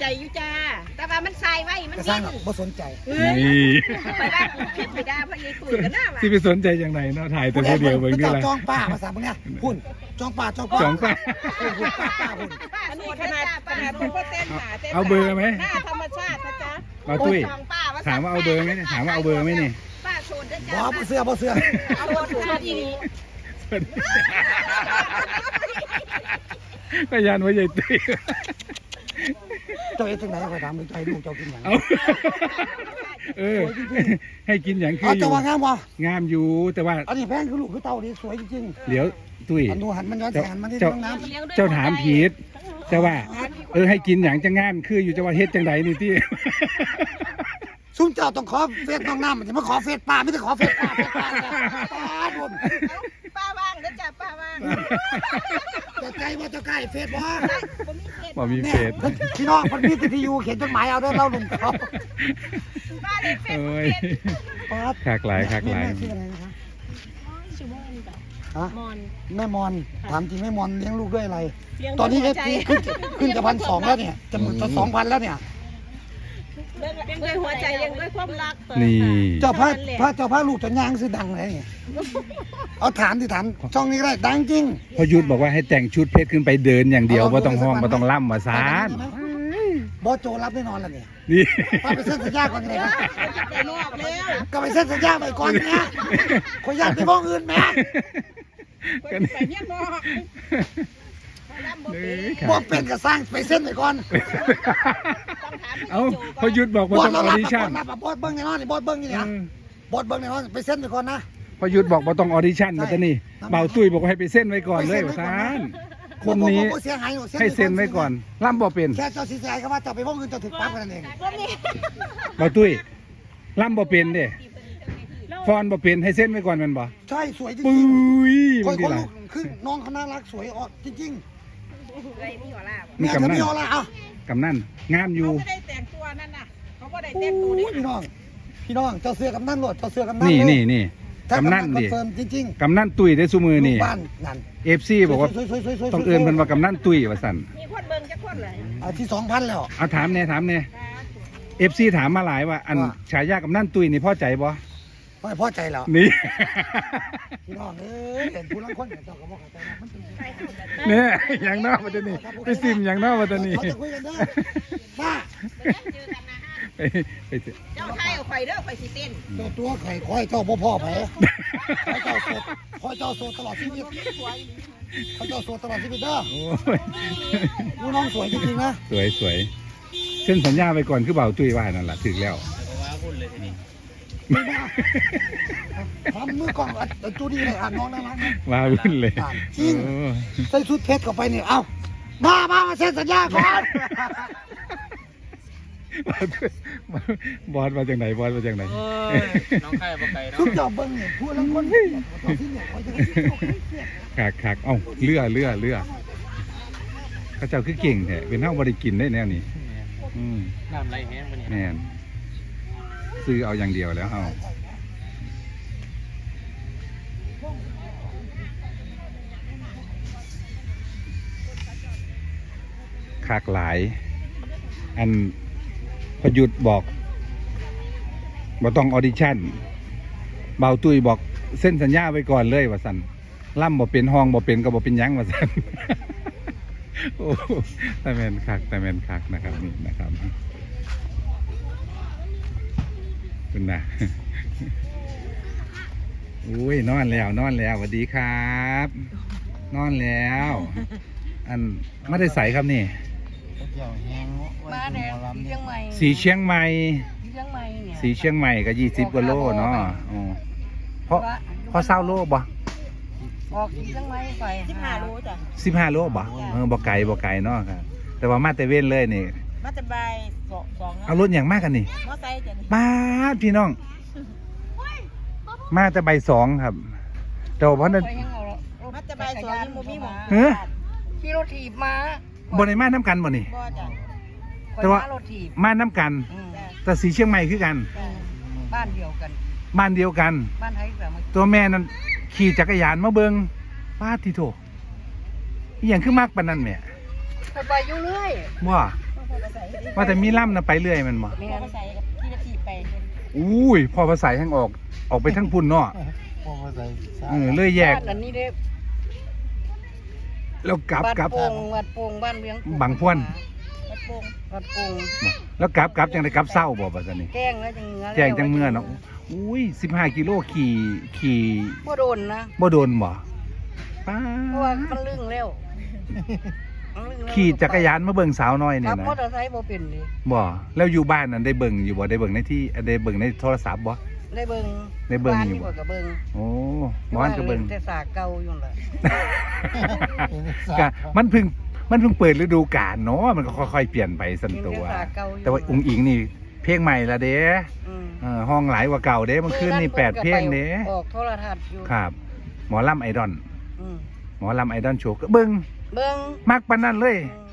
ใจอยู่จ้า แต่ว่ามันทรายไว้ มันกระสร้าดิ้งนหรอกบ่สนใจเอ้ยนี่ไปว่าผิดไปได้เพราะยายตุ๋ยกันหน้าว่ะที่ไปสนใจอย่างไรเนาะถ่ายแต่ผู้เดียวเบิ่งนี่นี่แหแหละจองป้าภาษาพวกเนี้ยพุ่นจองป้าจองป้าสองป้าพุ่นพุ่นป้าป้าพุ่นอันนี้ขนาดขนาดเป็นพ่อเต้นหาเต้นเอาเบอร์ไหมหน้าธรรมชาตินะจ๊ะมาตุ้ย โอ้ของป้ถามว่าเอาเบอร์ไหมเนี่ยถามว่าเอาเบอร์ไหมนี่ป้าโสดด้วยบ่จ้าบ่เสื้อบ่เสื้อเอาโสดอีนี้ก็ยันไว้ใหญ่ตุ้ยเจ้าเอ็ดจังไหนคอยถามใจลูกเจ้ากินหยัง เอาเออให้กินอย่างคืเอาออเจ้ายู่ว่างามบ่งามอยู่แต่ว่าอันนี้แพงคือลูกคือเต่าดีสวยจริงเดี๋ยวตุ้ย ๆอันนูหันมันย้อนแสงมันที่เจ้า น้องน้ำเจ้าถามผิดแต่ว่า เออให้กินอย่างจะงามคืออยู่จะว่าเฮ็ดจังไดนี่ที่ ซุ่มเจ้าต้องขอเฟซน้องน้ำมันจะมาขอเฟซป้าไม่ได้ขอเฟซป้าเฟซป้าป้าพุ่นป้า ว่างนะจ๊ะป้าว่างเจ้าใจบ่เจ้าใกล้เฟซบ่ผมมีเฟซบ่มีเฟซพี่น้องมันมีที่อยู่เขียนจดหมายเอาเด้อเราลุงเขาป้าเลยเฟซโอ้ยเฟซป้าขากหลายขากหลายแม่ชื่ออะไรนะคะชื่อมอนจ้ะฮะมอนแม่มอนถามจริงแม่มอนเลี้ยงลูกด้วยอะไรเลี้ยงตอนนี้เอด้วยฟหัวใจซีขึ้นขึ้นจะพันสองแล้วเนี่ยจะหมื่นจะสองพันแล้วเนี่ยเลี้ยงด้วยหัวใจเลี้ยงด้วยความรักนี่เจ้าพระพระเจ้าพระลูกจะย่างซื้อดังเลยเนี่ย เอาถามที่ถามช่องนี้ก็ได้ดังจริงพอยุทธบอกว่าให้แต่งชุดเพชรขึ้นไปเดินอย่างเดียวบ่ต้องห้องบ่ต้องล่ำว่าซานบอสโจรับแน่นอนแล้วเนี่ยนี่ป้าไปเซ็นสัญญาก่อนเลยนะแต่นอกแล้วก็ไปเซ็นสัญญาไปก่อนเนี่ยขออยากไปบ้องอื่นแม่กันไปเนี่ยบอกร่ำบ่เอเป็นอบอกเป็นก็สร้างไปเซ็นไปก่อนต้องถามเอ้าพอยุทธบอกว่าบอต้สองเราออรับดิมาชั่ก่อนนนะบอสเบิ้งแน่นอนนี่บอสเบิ้งนี่เอนะอบอสเบิ้งแน่นอนไปเซ็นไปก่อนนะ พอยุทธบอกว่าต้องออดิชั่นมาตะนี่เบาตุ้ยบอกว่าให้ไปเส้นไว้ก่อนเลยว่าซานคนนี้บ่บ่บ่เสียหายหนูให้เซ็นไว้ก่อนล่ำบ่เป็นแค่เจ้าสิใจก็ว่าเจ้าไปบ้องอื่นเจ้าถึงปั๊บกันนั่นเองเบาตุ้ยล่ำบ่เป็นเด้ฟอนบ่เป็นให้เส้นไว้ก่อนแมันบ่ใช่สวยจปุ้ริงยๆคมันนดีคนล่ะลูกคือน้องเขาน่ารักสวยออกจริงอะไรนี่หัวลาบๆมีแม่กำจะนัมีนอะไรอะกำนันงามอยู่ เขาไม่ได้แต่งตัวนั่นน่ะ เขาก็ได้โอ้แต่งตัวนี่ยพี่น้อง พี่น้องเจ้าเสื้อกำนันหลดเจ้าเสื้อกำนันนี่เลยนี่นี่ ถ้ากำนันคดิอนเฟิร์มจริงกำนันตุ้ยได้ซุมือๆนี่ลูกบ้านนั่นเอฟซีบอกว่าสวยๆๆๆๆต้องเอื้อนเพิ่นว่ากำนันตุ้ยว่าสั่นมีคนเบิ่งจะคนเลยอ่าที่สองพันแล้ว เอาถามแน่ถามแน่เอฟซีถามมาหลายว่า อันว่า ฉายากำนันตุ้ยนี่พอใจบ่ไม่พอใจแล้วนี่ พี่น้องเอ้ยเห็นผู้ลังคนเนี่ยเจ้าก็บอกเข้าใจนะมันเป็นเนี่ยอย่างนอกมาตะนี่ไปซิมอย่างนอกมาตะนี่ เขาจะคุยกันเด้อป้าไป ไปเถอะเจ้าไทยเอาไฟเด้อไฟสิเต้นเจ้าตัวไข่คอยเจ้าพ่อพ่อไผคอยเจ้าโสดคอยเจ้าโสดตลอดชีวิตคอยเจ้าโสดตลอดชีวิตเด้อโอ้ยลูกน้องสวยจริงๆนะสวยสวยเส้นสัญญาไปก่อนคือเบาตุ้ยว่านั่นแหละถึงแล้วทำมือกล้องอัดอัดจูดีเลยอะน้องน่ารักนะว่าวุ่นเลยอ่านจริงโอ้ใส่ชุดเพชรเข้าไปเนี่ยเอ้ามามามาเซ็นสัญญาก่อน บอสมาจากไหนบอสมาจากไหนน้องไข่บ่ไก่ทุเนาะกเจ้าเบิ้งเนี่ยพูดแล้วคนเนี่ยตอนที่เนี่ยคอยจะให้ที่เขาเครียดขากขากเอ้าเลือเลือเลือเขาเจ้าคือเก่งแท้เป็นเท่าบริกินได้แนวนี้อืมน้ำไหลแห้งปะเนี่ยแน่นซื้อเอาอย่างเดียวแล้วเอาขากหลาย อัน พยุทธบอกบ่ต้องออดิชั่นเบาตุ้ยบอกเส้นสัญญาไว้ก่อนเลยว่าสันล่ำบ่เป็นห้องบ่เป็นก็บ่เป็นยังว่าสันโอ้แต่แมนคักแต่แมนคักนะครับนี่นะครับคุณนะอุ้ยนอนแล้วนอนแล้วสวัสดีครับ นอนแล้ว อันไม่ได้ใส่ครับนี่ มาเนี่ยเชียงใหม่สีเชียงใหม่ เชียงใหม่เนี่ยสีเชียงใหม่ก็ยี่สิบกว่าโลเนาะอ๋อเพราะเพราะเศร้าโลบ่ออกเชียงใหม่ไปสิบห้าโลจ้ะสิบห้าโลบ่เออบ่ไกลบ่ไกลเนาะครับแต่ว่ามาแต่เว้นเลยนี่ มาจะบายสองสองเอารถอย่างมากกันนี่มอไซค์จ้ะนี่ป้าดพี่น้อง มาแต่ใบสองครับ แต่ว่าเพราะนั้นมาจะบายสองนี่โมมีหมอเฮ้ยขี่รถถีบมา บนในมาน้ำกันบ่นี่ บ่จ้ะแต่ว่า ข่อยมรถถีบมาน้ำกันจ้ะแต่สีเชียงใหม่คือกัน จ้ะบ้านเดียวกัน บ้านเดียวกัน บ้านไทยสามัคคีตัวแม่นั้นขี่จักรยานมาเบิงป้าดทีโถอหย่างคือมากปานนั้นแหม่ไปไปอยู่เรื่อยว่าไปว่าแต่มีล่ำนะไปเรื่อยแมันบ่แม่ก็ใส่กับที่จะถีบไปอุ้ย พอภาษาทั้งออกออกไปทั้งพุ่นเนาะพ่อมาใส่สาเออเลยแยก บ้านอันนี้เด้ แล้วกลับบ้านกลับ โป่งวัดโป่งบ้านเวียงบางพวน วัดโป่งวัดโป่งแล้วกลับกลับจังไดกลับเศร้าบ่บัดนี้แจ้งแล้วจังเงือแจ้งจังเมื่อเนาะอุ้ย15กิโลขี่ขี่บ่โดนนะบ่โดนบ่ป้าเพราะว่ามันลึงแล้วมันลึงแล้วขี่จักรยานมาเบิ่งสาวน้อยขันี่บนะมอเตอร์ไซค์บ่เป็นดิบ่แล้วอยู่บ้านนั้นได้เบิ่งอยู่บ่ได้เบิ่งในที่ได้เบิ่งในโทรศัพท์บ่ ได้เบิ่งได้เบิ่งบ้านอยู่นี่บ่บ่ก็เบิ่งโอ้หมอนก็เบิ่ง แต่สากเก่าอยู่นั่นแหละกะมันเพิ่งมันเพิ่งเปิดฤดูกาลเนาะมันก็ค่อยๆเปลี่ยนไปสันเป็นตัวแต่สากเก่าอยู่แต่ว่าอุ้งอิงนี่เพลงใหม่ละเด้อืมเออห้องหลายกว่าเก่าเด้เมื่อคืนนี่แปดเพลงเด้ออกโทรทัศน์อยู่ครับ หมอลำไอดอลอืมหมอลำไอดอลโชว์ก็เบิ่งเบิ่งมักปานนั้นเลยอืม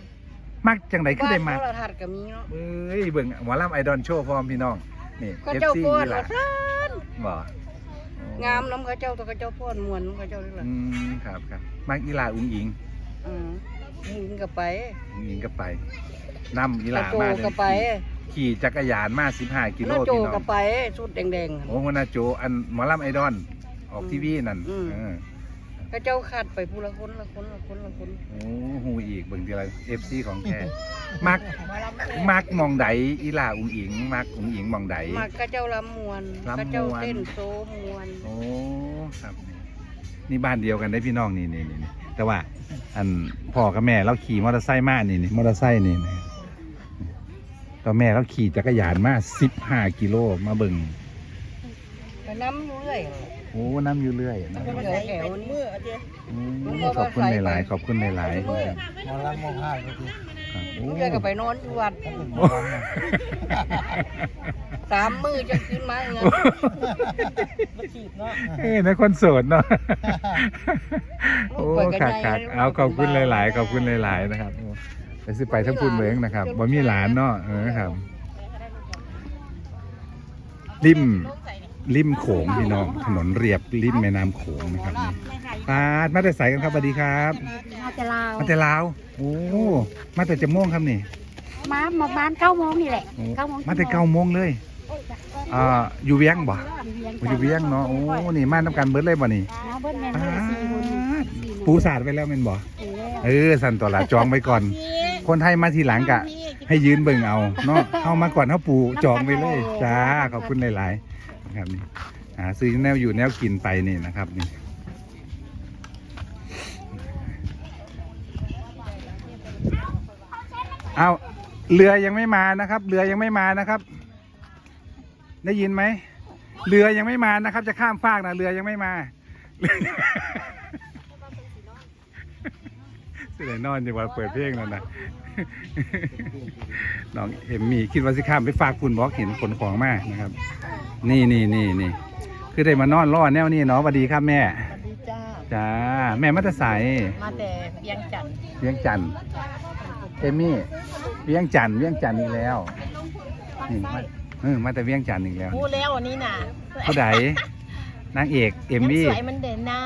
มักจังไดคือได้มักบ้านโทรทัศน์ก็มีเนาะเอ้ยเบิ่งหมอลำไอดอลโชว์พร้อมพี่น้อง นี่เขาเจ้า FC ป้อนนี่ล่ะว่าซั่นบ่งามน้ำเขาเจ้าตัวเขาเจ้าป้อนมวนน้ำเขาเจ้านี่แหละอืมครับครับมักอีหลาอุ้งอิงอืมยิงก็ไปอุ้งอิงก็ไปนำอีหลาโจมาก็ไป ขี่จักรยานมา15กิโลน้าโจพี่น้องก็ไปชุดแดงๆโอ้หัวหน้าโจอันหมอลำไอดอลออกทีวีนั่นอืมเออเขาเจ้าขัดไปผู้ละคนละคนละคนละคน โอ้หูอีกเบิ่งทีไรเอฟซีของแท้มัก มักมองใดอีหล่าอุ๋งอิงมักอุ๋งอิงมองใดมาเขาเจ้าลำมวนลำมวนเขาเจ้าเต้นโซมวนโอ้ครับ นี่บ้านเดียวกันได้พี่น้องนี่นี่นี่นี่แต่ว่า อันพ่อกับแม่เราขี่มอเตอร์ไซค์มานี่นี่มอเตอร์ไซค์นี่นี่ก็แม่เราขี่จักรยานมาสิบห้ากิโลมาเบิ่งไปน้ำอยู่เรื่อยโอ้น้ำอยู่เรื่อยนะเดี๋ยวแถวนี้มือเอาเจ๊อืมขอบคุณหลายๆขอบคุณหลายๆครับหมอลำมองห้าก็คือ ครับโอ้เรื่อยก็ไปนอนอยู่วัดถ้าเป็นหมอลำนะสามมือจะขึ้นมาเงินมาถีบเนาะเอ้ยในคนโสดเนาะโอ้ขาดขาดเอาขอบคุณหลาย ๆ ขอบคุณหลาย ๆ นะครับโอ้ไปสิไปทั้งพูนเมืองนะครับบ่มีหลานเนาะเออครับริม ริมโขงพี่น้อง ถนนเรียบริมแม่น้ำโขงนะครับนี่ปาดมาแต่ใสกันครับสวัสดีครับ มาจะลาวมาแต่ลาวโอ้มาแต่จะม่วงครับนี่มามาบ้านเก้าโมงนี่แหละโอ้เก้าโมงมาแต่เก้าโมงเลยอ่าอยู่เวียงบ่อยู่เวียงอยู่เวียงเนาะโอ้นี่มาน้ำกันเบิดเลยบ่นี่มาเบิ้ลแมนปาเบิ้ลสี่คนดปูสาดไปแล้วแม่นบ่สี่แล้วเออสันตัวละจองไว้ก่อน คนไทยมาทีหลังกะ ให้ยืนเบิ่งเอาเนาะเอามาก่อนเขาปูจองไปเลยจ้าขอบคุณหลาย ๆ นะครับนี่หาซื้อแนวอยู่แนวกินไปนี่นะครับนี่เอาเรือยังไม่มานะครับ เรือยังไม่มานะครับ ได้ยินไหมเรือยังไม่มานะครับ จะข้ามฟากนะเรือยังไม่มา สิได้นอนอยู่ว่าเปิดเพลงแล้วนะน้องเอ็มมี่คิดว่าสิข้ามไปฝากคุณบอกเห็นขนของมากนะครับ นี่นี่นี่นี่คือได้มานอนรอแนวนี้เนาะสวัสดีครับแม่สวัสดีจ้าจ้าแม่มาแต่ใสมาแต่เวียงจันทน์เวียงจันทร์เอมมี่เวียงจันทร์เวียงจันทร์อีกแล้วนี่มาเออมาแต่เวียงจันทร์อีกแล้วพูดแล้ววันนี้น่ะผู้ใด นางเอกเอมมี่สวยมันเด่นนะ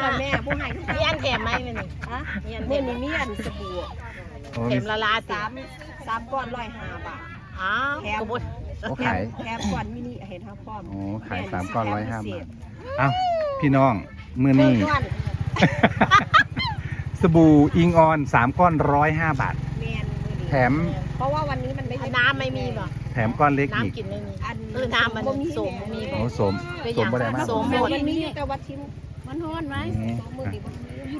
แล้วแม่ผู้ให้มีอันแถมไหมมันนี่ฮะมีอันแถมมีอันสบู่โอ้แถมีมละลาสามสามก้อนร้อยห้าบาท อ้าวกระบดโอ้ขาย แถมก้อนมินิเห็นทั้งพร้อมโอ้ขายสามก้อนร้อยห้าบาทเอ้าพี่น้อง มือเพิ่นี้มก้อนสบู่อิงออนสามก้อนร้อยห้าบาท แมนมือดีแถมเพราะว่าวันนี้มันไม่น้ำไม่มีบ่แถมก้อนเล็กอีกน้ำกินไม่มีเออน้ำมันสมมีบ่โอ้สมเป็นสอย่ามงบ่ได้มากสมหมดมันมีแต่วัดชิ้นมันฮ้อนไหมอืมมือดี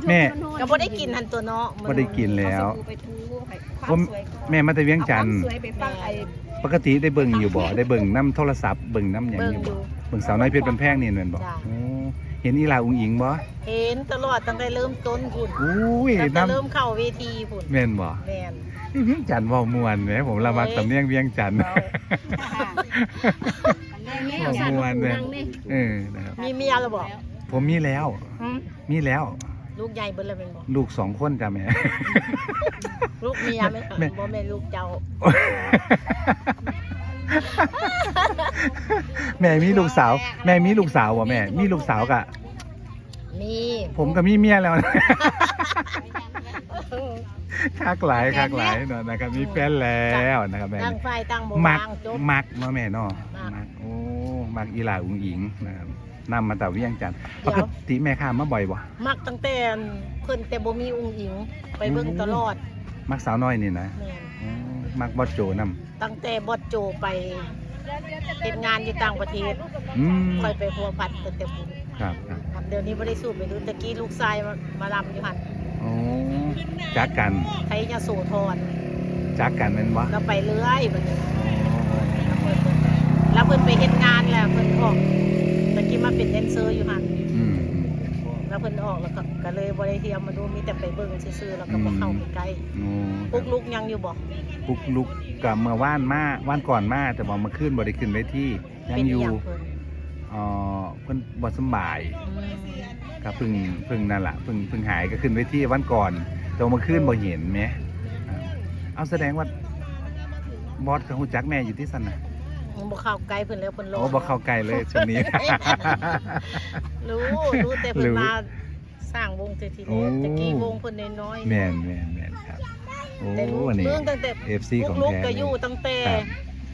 แม่ก็บ่ได้กินทันตัวเนาะบ่ได้กินแล้วเอาสบู่ไปทูให้คผมวามสวยก่อนแม่มาแต่เวียงจันทร์เอาความสวยไปฟังไอ้ปกติได้เบิ่งอยู่บ่ได้เบิ่งน้ำโทรศัพท์เบิ่งน้ำหยังเบิ่องยู่อบ่ยู่เบิ่งสาวน้อยเพชรบันแพงนี่แม่นบ่จ้ะโอ้ เห็นอีหลาอุ้งอิงบ่เห็นตลอดตั้งแต่เริ่มต้นพุ่นอุ้ยตั้งแต่น้ำเริ่มเข้าเวทีพุ่นแม่นบ่แม่นเวียงจันทร์เว้าม่วนแหมผมละมักสำเนียงเวียงจันทร์แม่ม่วนเลยเออนะครับมีเมียแล้วบอกผมมีแล้ว มีแล้ว ลูกใหญ่เบิ่นแล้วเป็นบอกลูกสองคนจ้ะแม่ลูกเมียไหมแม่บ่แม่นลูกเจ้า แม่มีลูกสาว แม่มีลูกสาวบ่แม่ มีลูกสาวกะ มีผมก็มีเมียแล้วนะคักหลายคักหลายเนาะนะครับมีแฟนแล้วนะครับแม่ตั้งไฟตั้งโบมักราณจบมักเนาะแม่เนาะมักมักโอ้มักอีหลาอุงอิงนะครับนำมาแต่เวียงจันทร์ปเดี๋ยวกติแม่ข้ามมาบ่อยบ่มักตั้งแต่เพิ่นแต่บ่มีอุ้งอิงไปเบิ่งตลอด มักสาวน้อยนี่นะแม่นอ๋อมักบอสโจนํตั้งแต่บอดโจไปเฮ็ดงานอยู่ต่างประเทศอืมค่อยไปพัวพัดตั้งแต่บุญครับครับครับเดี๋ยวนี้บ่ได้สู้ไปดูตะกี้ลูกชายมามาลำอยู่หั่นโอ้จักกันไทยยโสธรจักกันแม่นบ่แล้วไปเรื่อยบัดนี้แล้วเพิ่นไปเฮ็ดงานแล้วเพิ่นออกตะกี้มาเป็นแดนเซอร์อยู่หั่นอืมแล้วเพิ่นออกแล้วก็ก็เลยบ่ได้เที่ยวมาดูมีแต่ไปเบิ่งซื่อๆแล้วก็บ่เข้าไปใกล้โอ้ปุ๊กลุกยังอยู่บ่ ปุกลุกกับเมื่อว่านมาว่านก่อนมาแต่บอกมาขึ้นบ่ได้ขึ้นไว้ที่ยังเป็นอยู่หเพิ่นเอ่อเพิ่นบ่สำบายอืมก็เพิ่งเพิ่งนั่นล่ะเพิ่งเพิ่งหายก็ขึ้นไว้ที่วันก่อนแต่ว่ามาขึ้นบ่เห็นแหมอ่าเอาแสดงว่าบอสกับฮู้จักแม่อยู่ที่สั่นน่ะบ่เข้าใกล้เพิ่นแล้วเพิ่นรโอ้บ่เข้าใกล้เลยช่วงนี้ รู้รู้แต่เพิ่นรู้มาสร้างวงเททีโอ้ตะกี้วงเพิ่นน้อยๆ แม่นแม่นแม่นครับ โอ้แต่รู้วันนี้เรื่องตั้งแต่ FC ลูของกลูกแท้ก็เลอยู่ตั้งแต่ ครับ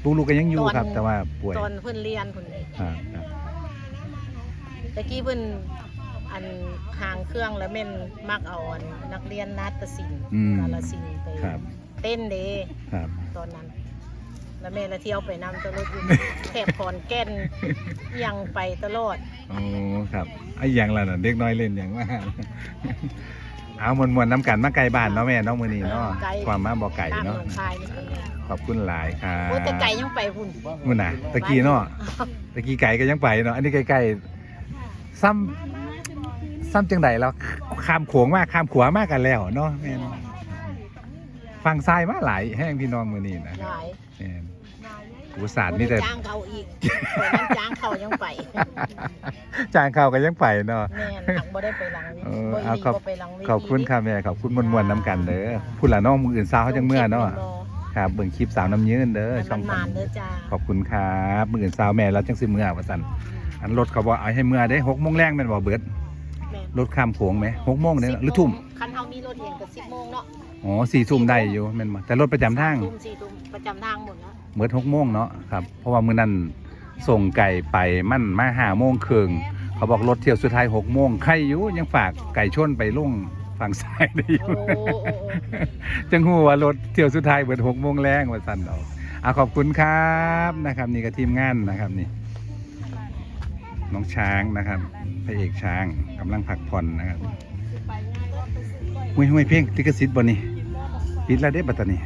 ปุกลูกก็ยังอยู่ครับ ตอน แต่ว่าป่วยตอนเพิ่นเรียนพุ่นนี่ครับครับตะกี้เพิ่นอันห่างเครื่องแล้วแม่นมักเอาอันนักเรียนนาฏศิลป์อืมกาลสินธุ์ไปครับเต้นเด้ ครับตอนนั้น แล้วแม่ละเที่ยวไปนำตลอดอยู่ แถบขอนแก่นยังไปตลอด โอ้ครับไอ้หยังล่ะน่ะเด็กน้อยเล่นหยังว่า เอามวนมวนๆน้ำกันมาไกลบ้านเนาะแม่เนาะมื้อนี้เนาะไกลความมาบ่ไก่ตามหนเนาะองคายนี่เองขอบคุณหลายครับโอ้แต่ไก่ยังไปพุ่นมื้อน่ะตะกี้เนาะตะกี้ไก่ก็ยังไปเนาะอันนี้ใกล้ๆซ้ำซ้ำจังไดแล้วข้ามโขงมากข้ามขัวมากกันแล้วเนาะแม่นฟังซ้ายมาหลายแห้งพี่น้องมื้อนี้นะหลายแม่น อุตส่าห์นี่แต่บ่ได้จ้างเขาอีกเปิดน้ำจ้างเขายังไปจางข่าวก็ยังไปเนาะแม่นหักบ่ได้ไปหลังเวเอทีอบ่เอาอีหลีขอบบ่ไปหลังเวทีขอบคุณค่ะแม่ขอบคุณมวนๆน้ำกันเด้อพูดละน้องมืออื่นสาวเขาจังเมื่อเนาะรครับเบิ่งคลิปสาวน้ำยืนเด้อให้ช่มัองนขอมางนเด้อจ้าขอบคุณครับมืออื่นสาวแม่เราจังสิเมื่อว่าซั่นอันรถเขาบอกเอาให้เมื่อได้หกโมงแรงแม่นบ่เบิดแม่นรถข้ามโขงไหมหกโมงเด้อหรือทุ่มคันเฮามีรถเองก็10โมงเนาะอ๋อสี่ทุ่มได้อยู่แม่นบ่แต่รถประจำทางทุ่ม4ทุ่มประจำทางหมดแล้ว เบิดหกโมงเนาะครับ เพราะว่ามื้อนั้นส่งไก่ไปมั่นมาห้าโมงครึ่งเขาบอกรถเที่ยวสุดท้ายหกโมงใครอยู่ยังฝากไก่ชนไปลงฝั่งซ้ายได้อยู่โอ้โอ้โอ้จังหูว่ารถเที่ยวสุดท้ายเบิดหกโมงแรงว่าสั่นเอาอะขอบคุณครับนะครับ นี่ก็ทีมงานนะครับนี่ น้องช้างนะครับพระเอกช้างกำลังพักผ่อนนะครับห้วยห้วยเพ่งติกสิทธิ์บ่นี่ปิดแล้วเด้บัดตานี่